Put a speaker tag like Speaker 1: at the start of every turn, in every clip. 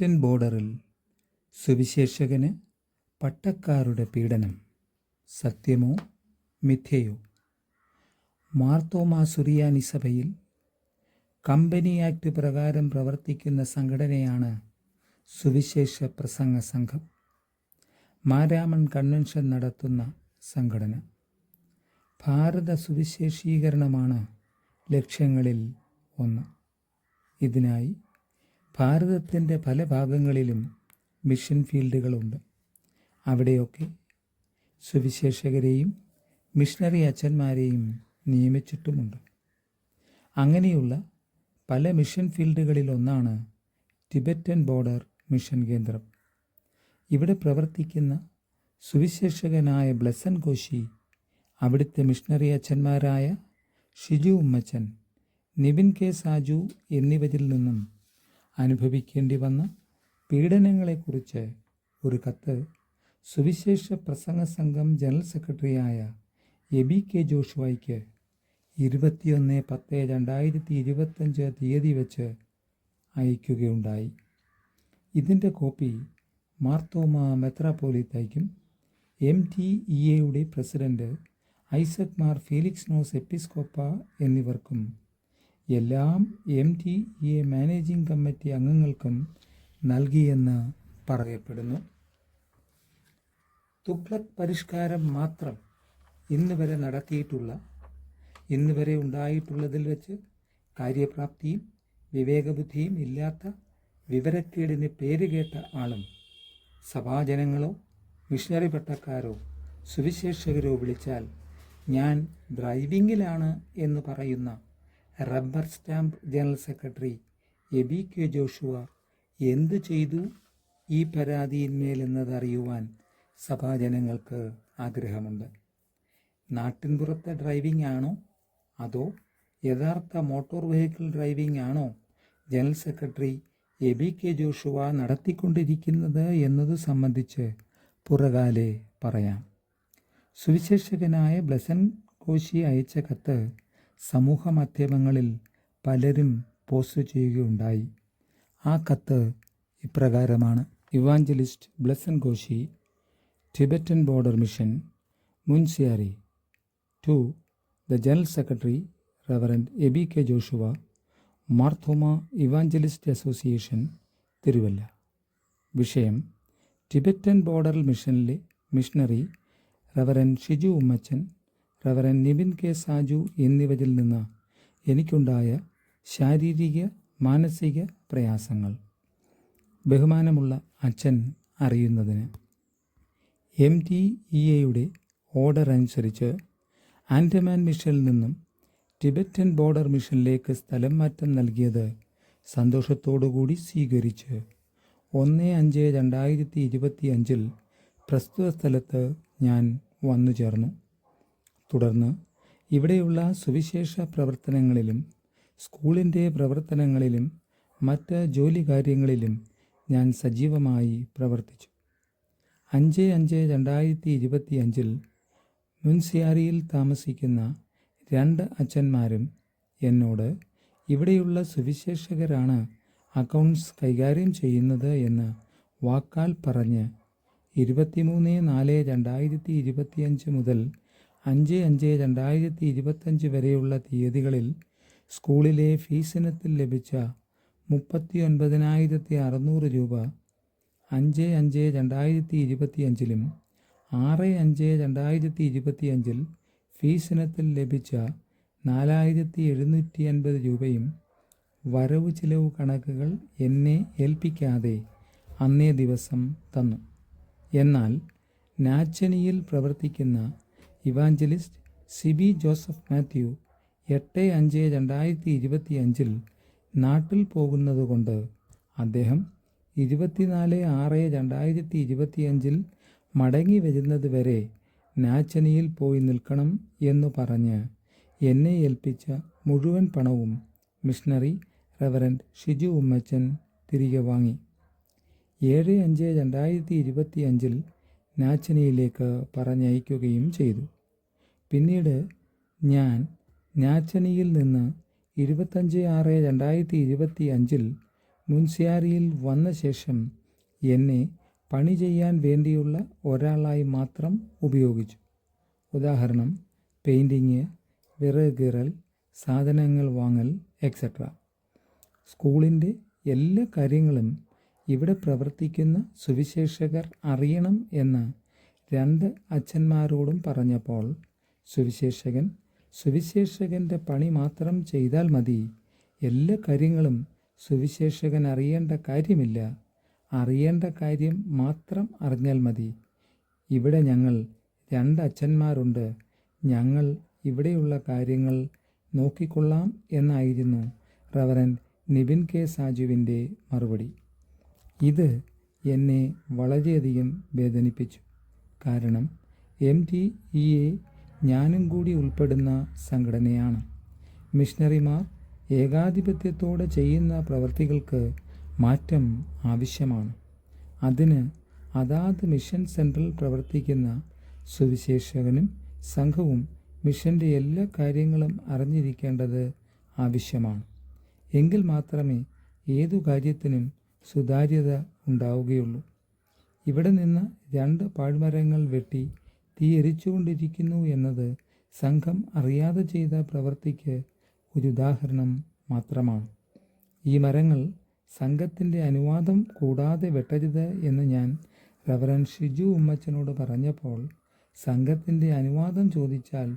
Speaker 1: Tibetan ബോർഡറിൽ സുവിശേഷകന് പട്ടക്കാരുടെ പീഡനം. സത്യമോ മിഥ്യയോ? മാർത്തോമാ സുറിയാനി സഭയിൽ കമ്പനി ആക്ട് പ്രകാരം പ്രവർത്തിക്കുന്ന സംഘടനയാണ് സുവിശേഷ പ്രസംഗ സംഘം. മാരാമൺ കൺവെൻഷൻ നടത്തുന്ന സംഘടന. ഭാരത സുവിശേഷീകരണമാണ് ലക്ഷ്യങ്ങളിൽ ഒന്ന്. ഇതിനായി ഭാരതത്തിന്റെ പല ഭാഗങ്ങളിലും മിഷൻ ഫീൽഡുകളുണ്ട്. അവിടെയൊക്കെ സുവിശേഷകരെയും മിഷണറി അച്ഛന്മാരെയും നിയമിച്ചിട്ടുമുണ്ട്. അങ്ങനെയുള്ള പല മിഷൻ ഫീൽഡുകളിലൊന്നാണ് ടിബറ്റൻ ബോർഡർ മിഷൻ കേന്ദ്രം. ഇവിടെ പ്രവർത്തിക്കുന്ന സുവിശേഷകനായ ബ്ലസൻ കോശി അവിടുത്തെ മിഷണറി അച്ഛന്മാരായ ഷിജു ഉമ്മച്ചൻ നിവിൻ കെ സാജു എന്നിവരിൽ നിന്നും അനുഭവിക്കേണ്ടി വന്ന പീഡനങ്ങളെക്കുറിച്ച് ഒരു കത്ത് സുവിശേഷ പ്രസംഗ സംഘം ജനറൽ സെക്രട്ടറിയായ എബി കെ ജോഷുവായിക്ക് ഇരുപത്തിയൊന്ന് പത്ത് രണ്ടായിരത്തി ഇരുപത്തഞ്ച് തീയതി വെച്ച് അയക്കുകയുണ്ടായി. ഇതിന്റെ കോപ്പി മാർത്തോമ മെത്രാപോലിത്തയ്ക്കും എം ടി ഇ എയുടെ president Isaac Mar Felix nose എപ്പിസ്കോപ്പ എന്നിവർക്കും എല്ലാം M T A managing committee അംഗങ്ങൾക്കും നൽകിയെന്ന് പറയപ്പെടുന്നു. തുഗ്ലക് പരിഷ്കാരം മാത്രം ഇന്ന് വരെ നടത്തിയിട്ടുള്ള ഇന്ന് വരെ ഉണ്ടായിട്ടുള്ളതിൽ വെച്ച് കാര്യപ്രാപ്തിയും വിവേകബുദ്ധിയും ഇല്ലാത്ത വിവരക്കേടിന് പേരുകേട്ട ആളും സഭാജനങ്ങളോ മിഷണറി പട്ടക്കാരോ സുവിശേഷകരോ വിളിച്ചാൽ ഞാൻ ഡ്രൈവിങ്ങിലാണ് എന്ന് പറയുന്ന rubber stamp general secretary A B K Joshua എന്തു ചെയ്തു? ഈ പരാതിയിന്മേലെന്നതറിയുവാൻ സഭാജനങ്ങൾക്ക് ആഗ്രഹമുണ്ട്. നാട്ടിൻപുറത്തെ ഡ്രൈവിംഗ് ആണോ? അതോ യഥാർത്ഥ മോട്ടോർ വെഹിക്കിൾ ഡ്രൈവിംഗ് ആണോ? General secretary A B K Joshua നടത്തിക്കൊണ്ടിരിക്കുന്നത് എന്നത് സംബന്ധിച്ച് പുറകാലെ പറയാം. സുവിശേഷകനായ ബ്ലസൻ കോശി അയച്ച കത്ത് സമൂഹ മാധ്യമങ്ങളിൽ പലരും പോസ്റ്റ് ചെയ്യുകയുണ്ടായി. ആ കത്ത് ഇപ്രകാരമാണ്. Evangelist Blessan Ghoshi Tibetan border mission Munsiyari to the general secretary reverend B K Joshua Marthoma evangelist association Thiruvalla. വിഷയം Tibetan border മിഷനിലെ missionary reverend Shiju Ummachan reverend Nibin K Saju എന്നിവരിൽ നിന്ന് എനിക്കുണ്ടായ ശാരീരിക മാനസിക പ്രയാസങ്ങൾ. ബഹുമാനമുള്ള അച്ഛൻ അറിയുന്നതിന് എം ടി ഇ എയുടെ ഓർഡർ അനുസരിച്ച് ആൻഡമാൻ മിഷനിൽ നിന്നും ടിബറ്റൻ ബോർഡർ മിഷനിലേക്ക് സ്ഥലം മാറ്റം നൽകിയത് സന്തോഷത്തോടുകൂടി സ്വീകരിച്ച് ഒന്ന് അഞ്ച് രണ്ടായിരത്തി ഇരുപത്തി അഞ്ചിൽ പ്രസ്തുത സ്ഥലത്ത് ഞാൻ വന്നു ചേർന്നു തുടർന്ന് ഇവിടെയുള്ള സുവിശേഷ പ്രവർത്തനങ്ങളിലും സ്കൂളിന്റെ പ്രവർത്തനങ്ങളിലും മറ്റ് ജോലി കാര്യങ്ങളിലും ഞാൻ സജീവമായി പ്രവർത്തിച്ചു. അഞ്ച് അഞ്ച് രണ്ടായിരത്തി ഇരുപത്തി അഞ്ചിൽ മുൻസിയാരിയിൽ താമസിക്കുന്ന രണ്ട് അച്ഛന്മാരും എന്നോട് ഇവിടെയുള്ള സുവിശേഷകരാണ് അക്കൗണ്ട്സ് കൈകാര്യം ചെയ്യുന്നത് എന്ന് വാക്കാൽ പറഞ്ഞ് ഇരുപത്തിമൂന്ന് നാല് രണ്ടായിരത്തി ഇരുപത്തിയഞ്ച് മുതൽ അഞ്ച് അഞ്ച് രണ്ടായിരത്തി ഇരുപത്തഞ്ച് വരെയുള്ള തീയതികളിൽ സ്കൂളിലെ ഫീസിനത്തിൽ ലഭിച്ച മുപ്പത്തി ഒൻപതിനായിരത്തി അറുന്നൂറ് രൂപ അഞ്ച് അഞ്ച് രണ്ടായിരത്തി ഇരുപത്തിയഞ്ചിലും ആറ് അഞ്ച് രണ്ടായിരത്തി ഇരുപത്തിയഞ്ചിൽ ഫീസിനത്തിൽ ലഭിച്ച നാലായിരത്തി എഴുന്നൂറ്റി അൻപത് രൂപയും വരവ് ചിലവ് കണക്കുകൾ എന്നെ ഏൽപ്പിക്കാതെ അന്നേ ദിവസം തന്നു. എന്നാൽ നാച്ചനിയിൽ പ്രവർത്തിക്കുന്ന ഇവാഞ്ചലിസ്റ്റ് സിബി ജോസഫ് മാത്യു എട്ട് അഞ്ച് രണ്ടായിരത്തി ഇരുപത്തി അഞ്ചിൽ നാട്ടിൽ പോകുന്നതുകൊണ്ട് അദ്ദേഹം ഇരുപത്തിനാല് ആറ് രണ്ടായിരത്തി ഇരുപത്തിയഞ്ചിൽ മടങ്ങി വരുന്നത് വരെ നാച്ചനിയിൽ പോയി നിൽക്കണം എന്ന് പറഞ്ഞ് എന്നെ ഏൽപ്പിച്ച മുഴുവൻ പണവും മിഷണറി റവറന്റ് ഷിജു ഉമ്മച്ചൻ തിരികെ വാങ്ങി. ഏഴ് അഞ്ച് രണ്ടായിരത്തി ഇരുപത്തി അഞ്ചിൽ നാച്ചനിയിലേക്ക് പറഞ്ഞയക്കുകയും ചെയ്തു. പിന്നീട് ഞാൻ നാച്ചനിയിൽ നിന്ന് ഇരുപത്തഞ്ച് ആറ് രണ്ടായിരത്തി ഇരുപത്തി അഞ്ചിൽ മുൻസിയാരിയിൽ വന്ന ശേഷം എന്നെ പണി ചെയ്യാൻ വേണ്ടിയുള്ള ഒരാളായി മാത്രം ഉപയോഗിച്ചു. ഉദാഹരണം പെയിന്റിങ് വിറക് കീറൽ സാധനങ്ങൾ വാങ്ങൽ എക്സെട്ര സ്കൂളിന്റെ എല്ലാ കാര്യങ്ങളും ഇവിടെ പ്രവർത്തിക്കുന്ന സുവിശേഷകർ അറിയണം എന്ന് രണ്ട് അച്ഛന്മാരോടും പറഞ്ഞപ്പോൾ സുവിശേഷകൻ സുവിശേഷകന്റെ പണി മാത്രം ചെയ്താൽ മതി. എല്ലാ കാര്യങ്ങളും സുവിശേഷകൻ അറിയേണ്ട കാര്യമില്ല. അറിയേണ്ട കാര്യം മാത്രം അറിഞ്ഞാൽ മതി. ഇവിടെ ഞങ്ങൾ രണ്ട് അച്ഛന്മാരുണ്ട്. ഞങ്ങൾ ഇവിടെയുള്ള കാര്യങ്ങൾ നോക്കിക്കൊള്ളാം എന്നായിരുന്നു റവറൻ നിബിൻ കെ. സാജുവിന്റെ മറുപടി. ഇത് എന്നെ വളരെയധികം വേദനിപ്പിച്ചു. കാരണം എം ടി ഇ എ ഞാനും കൂടി ഉൾപ്പെടുന്ന സംഘടനയാണ്. മിഷണറിമാർ ഏകാധിപത്യത്തോടെ ചെയ്യുന്ന പ്രവർത്തികൾക്ക് മാറ്റം ആവശ്യമാണ്. അതിന് അതാത് മിഷൻ സെൻട്രിൽ പ്രവർത്തിക്കുന്ന സുവിശേഷകനും സംഘവും മിഷന്റെ എല്ലാ കാര്യങ്ങളും അറിഞ്ഞിരിക്കേണ്ടത് ആവശ്യമാണ്. എങ്കിൽ മാത്രമേ ഏതു കാര്യത്തിനും സുതാര്യത ഉണ്ടാവുകയുള്ളൂ. ഇവിടെ നിന്ന് രണ്ട് പാഴ്മരങ്ങൾ വെട്ടി തീ എരിച്ചുകൊണ്ടിരിക്കുന്നു എന്നത് സംഘം അറിയാതെ ചെയ്ത പ്രവൃത്തിക്ക് ഒരു ഉദാഹരണം മാത്രമാണ്. ഈ മരങ്ങൾ സംഘത്തിന്റെ അനുവാദം കൂടാതെ വെട്ടരുത് എന്ന് ഞാൻ റവറൻ ഷിജു ഉമ്മച്ചനോട് പറഞ്ഞപ്പോൾ സംഘത്തിന്റെ അനുവാദം ചോദിച്ചാൽ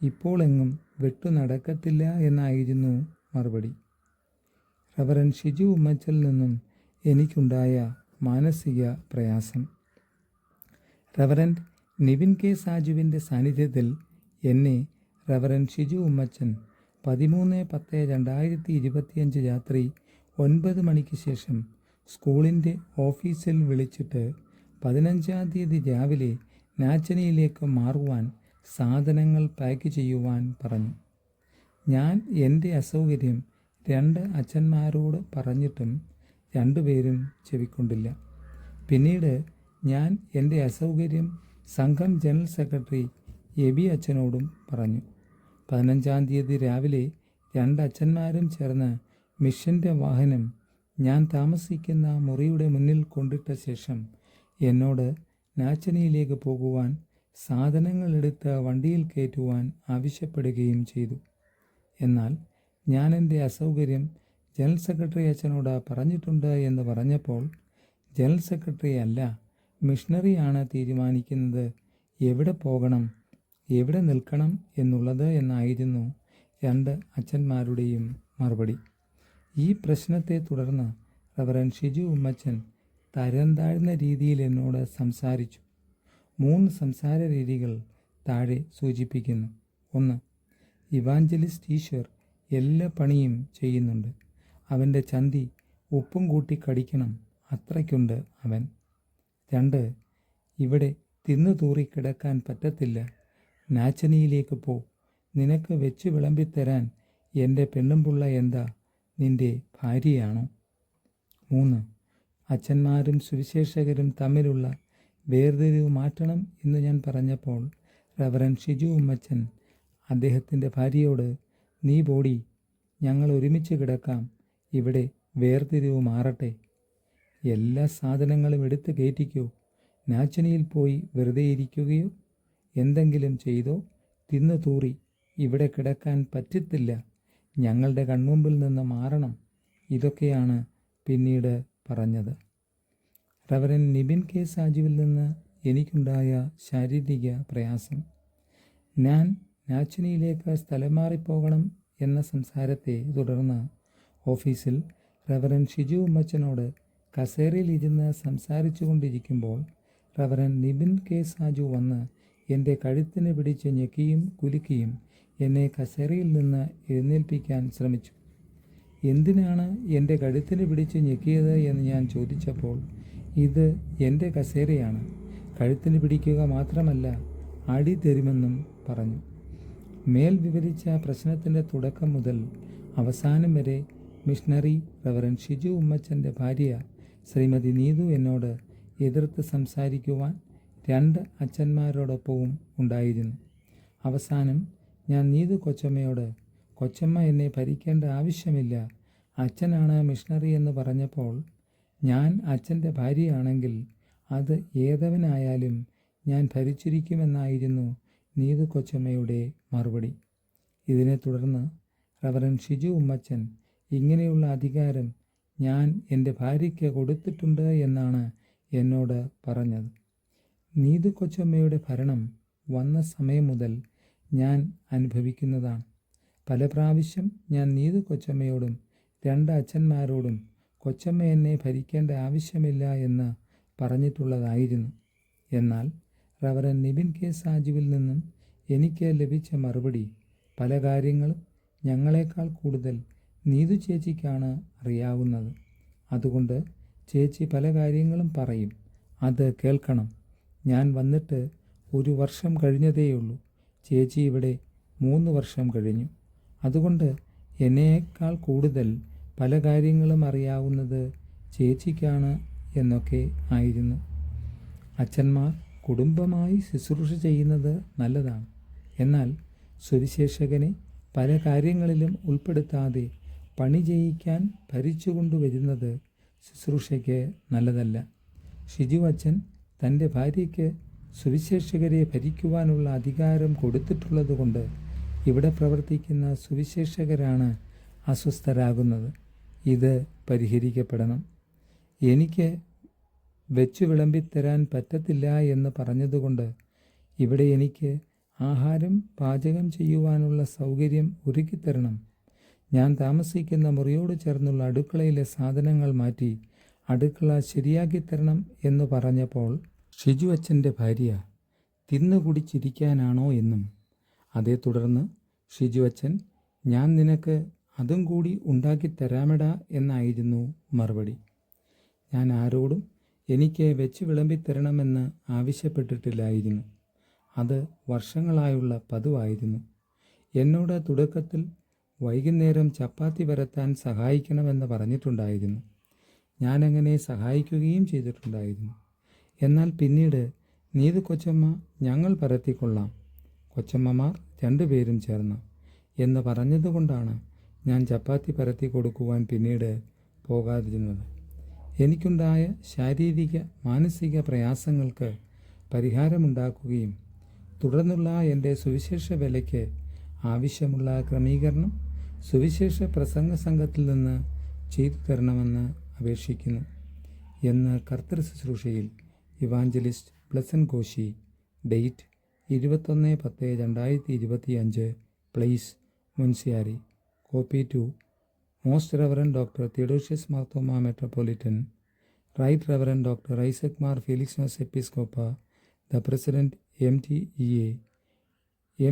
Speaker 1: ഇപ്പോൾ എങ്ങും വെട്ടു നടക്കത്തില്ല എന്നായിരുന്നു മറുപടി. റവറൻ ഷിജു ഉമ്മച്ചൽ നിന്നും എനിക്കുണ്ടായ മാനസിക പ്രയാസം. റവറന്റ് നിവിൻ കെ സാജുവിന്റെ സാന്നിധ്യത്തിൽ എന്നെ റവറന്റ് ഷിജു ഉമ്മച്ചൻ പതിമൂന്ന് പത്ത് രണ്ടായിരത്തി ഇരുപത്തിയഞ്ച് രാത്രി ഒൻപത് മണിക്ക് ശേഷം സ്കൂളിന്റെ ഓഫീസിൽ വിളിച്ചിട്ട് പതിനഞ്ചാം തീയതി രാവിലെ നാച്ചനിയിലേക്ക് മാറുവാൻ സാധനങ്ങൾ പാക്ക് ചെയ്യുവാൻ പറഞ്ഞു. ഞാൻ എന്റെ അസൗകര്യം രണ്ട് അച്ഛന്മാരോട് പറഞ്ഞിട്ടും രണ്ടുപേരും ചെവിക്കൊണ്ടില്ല. പിന്നീട് ഞാൻ എന്റെ അസൗകര്യം സംഘം ജനറൽ സെക്രട്ടറി എബി അച്ഛനോടും പറഞ്ഞു. പതിനഞ്ചാം തീയതി രാവിലെ രണ്ട് അച്ഛന്മാരും ചേർന്ന് മിഷന്റെ വാഹനം ഞാൻ താമസിക്കുന്ന മുറിയുടെ മുന്നിൽ കൊണ്ടിട്ട ശേഷം എന്നോട് നാച്ചനിയിലേക്ക് പോകുവാൻ സാധനങ്ങളെടുത്ത് വണ്ടിയിൽ കയറ്റുവാൻ ആവശ്യപ്പെടുകയും ചെയ്തു. എന്നാൽ ഞാൻ എന്റെ അസൗകര്യം ജനറൽ സെക്രട്ടറി അച്ഛനോട് പറഞ്ഞിട്ടുണ്ട് എന്ന് പറഞ്ഞപ്പോൾ ജനറൽ സെക്രട്ടറി അല്ല മിഷണറിയാണ് തീരുമാനിക്കുന്നത്. എവിടെ പോകണം എവിടെ നിൽക്കണം എന്നുള്ളത് എന്നായിരുന്നു രണ്ട് അച്ഛന്മാരുടെയും മറുപടി. ഈ പ്രശ്നത്തെ തുടർന്ന് റവറൻ ഷിജു ഉമ്മച്ചൻ തരം താഴ്ന്ന രീതിയിൽ എന്നോട് സംസാരിച്ചു. മൂന്ന് സംസാര രീതികൾ താഴെ സൂചിപ്പിക്കുന്നു. ഒന്ന് ഇവാഞ്ചലിസ്റ്റ് ഈശ്വർ എല്ലാ പണിയും ചെയ്യുന്നുണ്ട്. അവന്റെ ചന്തി ഉപ്പും കൂട്ടി കടിക്കണം അത്രയ്ക്കുണ്ട് അവൻ. രണ്ട് ഇവിടെ തിന്നു തൂറി കിടക്കാൻ പറ്റത്തില്ല. നാച്ചനിയിലേക്ക് പോ. നിനക്ക് വെച്ച് വിളമ്പിത്തരാൻ എന്റെ പെണ്ണുമ്പുള്ള എന്താ? നിന്റെ ഭാര്യയാണോ? മൂന്ന് അച്ഛന്മാരും സുവിശേഷകരും തമ്മിലുള്ള വേർതിരിവ് മാറ്റണം എന്ന് ഞാൻ പറഞ്ഞപ്പോൾ റവറൻ ഷിജു ഉമ്മച്ചൻ അദ്ദേഹത്തിന്റെ ഭാര്യയോട് നീ ബോഡി ഞങ്ങൾ ഒരുമിച്ച് കിടക്കാം. ഇവിടെ വേർതിരിവ് മാറട്ടെ. എല്ലാ സാധനങ്ങളും എടുത്ത് കയറ്റിക്കോ. നാച്ചനിയിൽ പോയി വെറുതെ ഇരിക്കുകയോ എന്തെങ്കിലും ചെയ്തോ തിന്നു തൂറി. ഇവിടെ കിടക്കാൻ പറ്റത്തില്ല. ഞങ്ങളുടെ കൺമുമ്പിൽ നിന്ന് മാറണം. ഇതൊക്കെയാണ് പിന്നീട് പറഞ്ഞത്. റവറൻ നിബിൻ കെ സാജുവിൽ നിന്ന് എനിക്കുണ്ടായ ശാരീരിക പ്രയാസം. ഞാൻ നാച്ചിനിയിലേക്ക് സ്ഥലം മാറിപ്പോകണം എന്ന സംസാരത്തെ തുടർന്ന് ഓഫീസിൽ റവറൻ ഷിജു ഉമ്മച്ചനോട് കസേരയിൽ ഇരുന്ന് സംസാരിച്ചു കൊണ്ടിരിക്കുമ്പോൾ റവറൻ നിബിൻ കെ സാജു വന്ന് എന്റെ കഴുത്തിന് പിടിച്ച് ഞെക്കിയും കുലുക്കിയും എന്നെ കസേരയിൽ നിന്ന് എഴുന്നേൽപ്പിക്കാൻ ശ്രമിച്ചു. എന്തിനാണ് എന്റെ കഴുത്തിന് പിടിച്ച് ഞെക്കിയത് എന്ന് ഞാൻ ചോദിച്ചപ്പോൾ ഇത് എന്റെ കസേരയാണ്. കഴുത്തിന് പിടിക്കുക മാത്രമല്ല അടി തരുമെന്നും പറഞ്ഞു. മേൽ വിവരിച്ച പ്രശ്നത്തിന്റെ തുടക്കം മുതൽ അവസാനം വരെ മിഷണറി റവറൻ ഷിജു ഉമ്മച്ചന്റെ ഭാര്യ ശ്രീമതി നീതു എന്നോട് എതിർത്ത് സംസാരിക്കുവാൻ രണ്ട് അച്ഛന്മാരോടൊപ്പവും ഉണ്ടായിരുന്നു. അവസാനം ഞാൻ നീതു കൊച്ചമ്മയോട് കൊച്ചമ്മ എന്നെ ഭരിക്കേണ്ട ആവശ്യമില്ല. അച്ഛനാണ് മിഷണറി എന്ന് പറഞ്ഞപ്പോൾ ഞാൻ അച്ഛന്റെ ഭാര്യയാണെങ്കിൽ അത് ഏതവനായാലും ഞാൻ ഭരിച്ചിരിക്കുമെന്നായിരുന്നു നീതു കൊച്ചമ്മയുടെ മറുപടി. ഇതിനെ തുടർന്ന് റവറൻ ഷിജു ഉമ്മച്ചൻ ഇങ്ങനെയുള്ള അധികാരം ഞാൻ എന്റെ ഭാര്യയ്ക്ക് കൊടുത്തിട്ടുണ്ട് എന്നാണ് എന്നോട് പറഞ്ഞത്. നീതു കൊച്ചമ്മയുടെ ഭരണം വന്ന സമയം മുതൽ ഞാൻ അനുഭവിക്കുന്നതാണ്. പല പ്രാവശ്യം ഞാൻ നീതു കൊച്ചമ്മയോടും രണ്ട് അച്ഛന്മാരോടും കൊച്ചമ്മ എന്നെ ഭരിക്കേണ്ട ആവശ്യമില്ല എന്ന് പറഞ്ഞിട്ടുള്ളതായിരുന്നു. എന്നാൽ റവറൻ നിബിൻ കെ സാജുവിൽ നിന്നും എനിക്ക് ലഭിച്ച മറുപടി പല കാര്യങ്ങളും ഞങ്ങളെക്കാൾ കൂടുതൽ നീതു ചേച്ചിക്കാണ് അറിയാവുന്നത്. അതുകൊണ്ട് ചേച്ചി പല കാര്യങ്ങളും പറയും. അത് കേൾക്കണം. ഞാൻ വന്നിട്ട് ഒരു വർഷം കഴിഞ്ഞതേയുള്ളൂ. ചേച്ചി ഇവിടെ മൂന്ന് വർഷം കഴിഞ്ഞു. അതുകൊണ്ട് എന്നേക്കാൾ കൂടുതൽ പല കാര്യങ്ങളും അറിയാവുന്നത് ചേച്ചിക്കാണ് എന്നൊക്കെ ആയിരുന്നു. അച്ഛന്മാർ കുടുംബമായി ശുശ്രൂഷ ചെയ്യുന്നത് നല്ലതാണ്. എന്നാൽ സുവിശേഷകനെ പല കാര്യങ്ങളിലും ഉൾപ്പെടുത്താതെ പണി ചെയ്യിക്കാൻ ഭരിച്ചുകൊണ്ടുവരുന്നത് ശുശ്രൂഷയ്ക്ക് നല്ലതല്ല. ഷിജു അച്ഛൻ തന്റെ ഭാര്യയ്ക്ക് സുവിശേഷകരെ ഭരിക്കുവാനുള്ള അധികാരം കൊടുത്തിട്ടുള്ളതുകൊണ്ട് ഇവിടെ പ്രവർത്തിക്കുന്ന സുവിശേഷകരാണ് അസ്വസ്ഥരാകുന്നത്. ഇത് പരിഹരിക്കപ്പെടണം. എനിക്ക് വെച്ചു വിളമ്പിത്തരാൻ പറ്റത്തില്ല എന്ന് പറഞ്ഞതുകൊണ്ട് ഇവിടെ എനിക്ക് ആഹാരം പാചകം ചെയ്യുവാനുള്ള സൗകര്യം ഒരുക്കിത്തരണം. ഞാൻ താമസിക്കുന്ന മുറിയോട് ചേർന്നുള്ള അടുക്കളയിലെ സാധനങ്ങൾ മാറ്റി അടുക്കള ശരിയാക്കി തരണം എന്ന് പറഞ്ഞപ്പോൾ ഷിജു അച്ഛന്റെ ഭാര്യ തിന്നു കുടിച്ചിരിക്കാനാണോ എന്നും അതേ തുടർന്ന് ഷിജു അച്ഛൻ ഞാൻ നിനക്ക് അതും കൂടി ഉണ്ടാക്കി തരാമെടാ എന്നായിരുന്നു മറുപടി. ഞാൻ ആരോടും എനിക്ക് വെച്ച് വിളമ്പിത്തരണമെന്ന് ആവശ്യപ്പെട്ടിട്ടില്ലായിരുന്നു. അത് വർഷങ്ങളായുള്ള പതിവായിരുന്നു. എന്നോട് തുടക്കത്തിൽ വൈകുന്നേരം ചപ്പാത്തി പരത്താൻ സഹായിക്കണമെന്ന് പറഞ്ഞിട്ടുണ്ടായിരുന്നു. ഞാനങ്ങനെ സഹായിക്കുകയും ചെയ്തിട്ടുണ്ടായിരുന്നു. എന്നാൽ പിന്നീട് നീതു കൊച്ചമ്മ ഞങ്ങൾ പരത്തിക്കൊള്ളാം. കൊച്ചമ്മമാർ രണ്ടുപേരും ചേർന്ന് എന്ന് പറഞ്ഞതുകൊണ്ടാണ് ഞാൻ ചപ്പാത്തി പരത്തി കൊടുക്കുവാൻ പിന്നീട് പോകാതിരുന്നത്. എനിക്കുണ്ടായ ശാരീരിക മാനസിക പ്രയാസങ്ങൾക്ക് പരിഹാരമുണ്ടാക്കുകയും തുടർന്നുള്ള എന്റെ സുവിശേഷ വിലയ്ക്ക് ആവശ്യമുള്ള ക്രമീകരണം സുവിശേഷ പ്രസംഗ സംഘത്തിൽ നിന്ന് ചെയ്തു തരണമെന്ന് അപേക്ഷിക്കുന്നു എന്ന് കർത്തൃ ശുശ്രൂഷയിൽ ഇവാഞ്ചലിസ്റ്റ് പ്ലസൻ കോശി ഡേറ്റ് ഇരുപത്തൊന്ന് പത്ത് രണ്ടായിരത്തി ഇരുപത്തി അഞ്ച് place Munsiyari copy to most reverend doctor Theodosius Marthoma metropolitan right reverend doctor Isaac Mar Philoxenos Episcopa M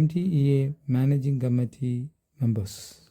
Speaker 1: T E A managing committee members.